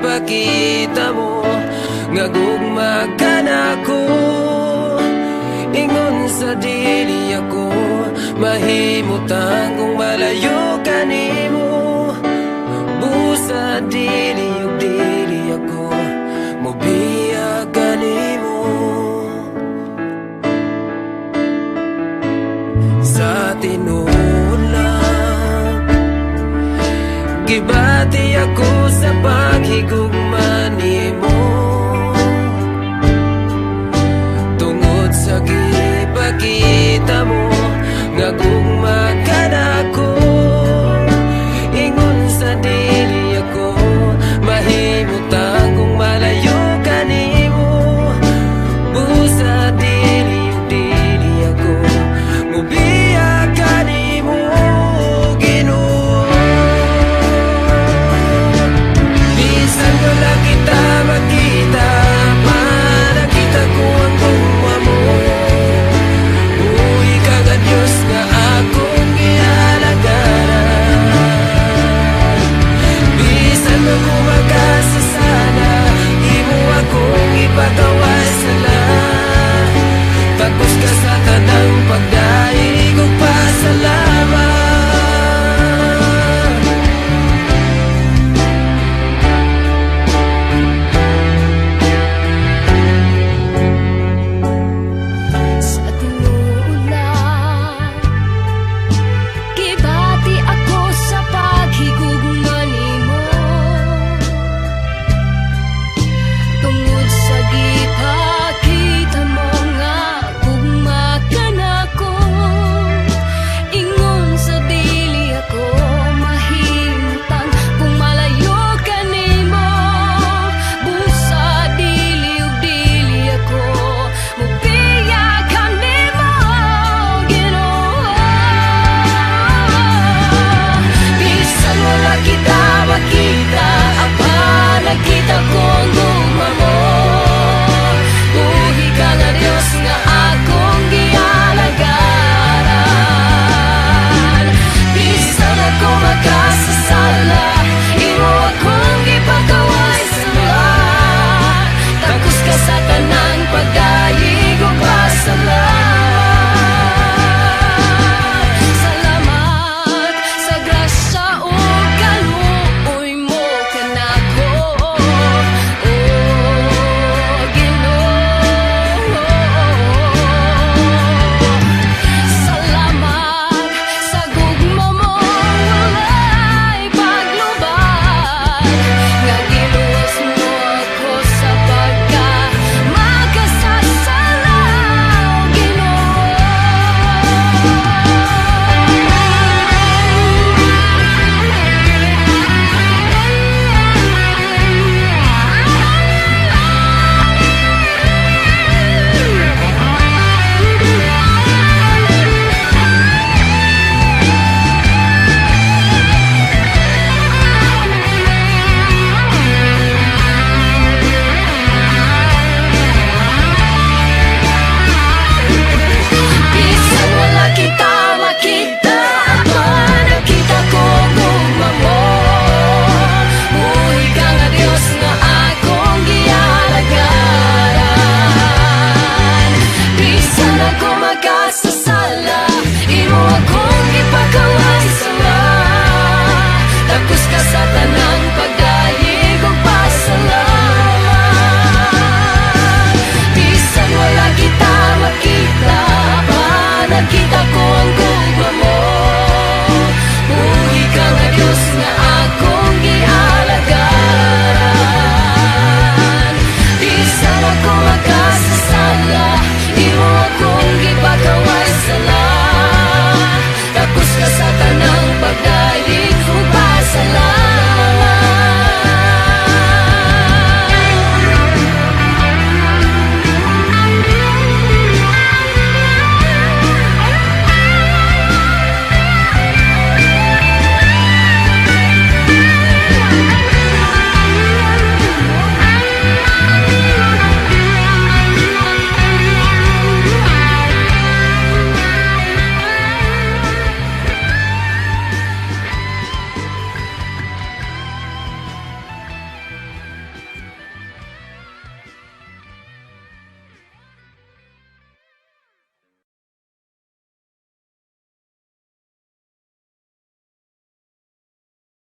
makita mo Nga ka na ko Ingon sa dili ako Mahimutang kung malayo ka nimo が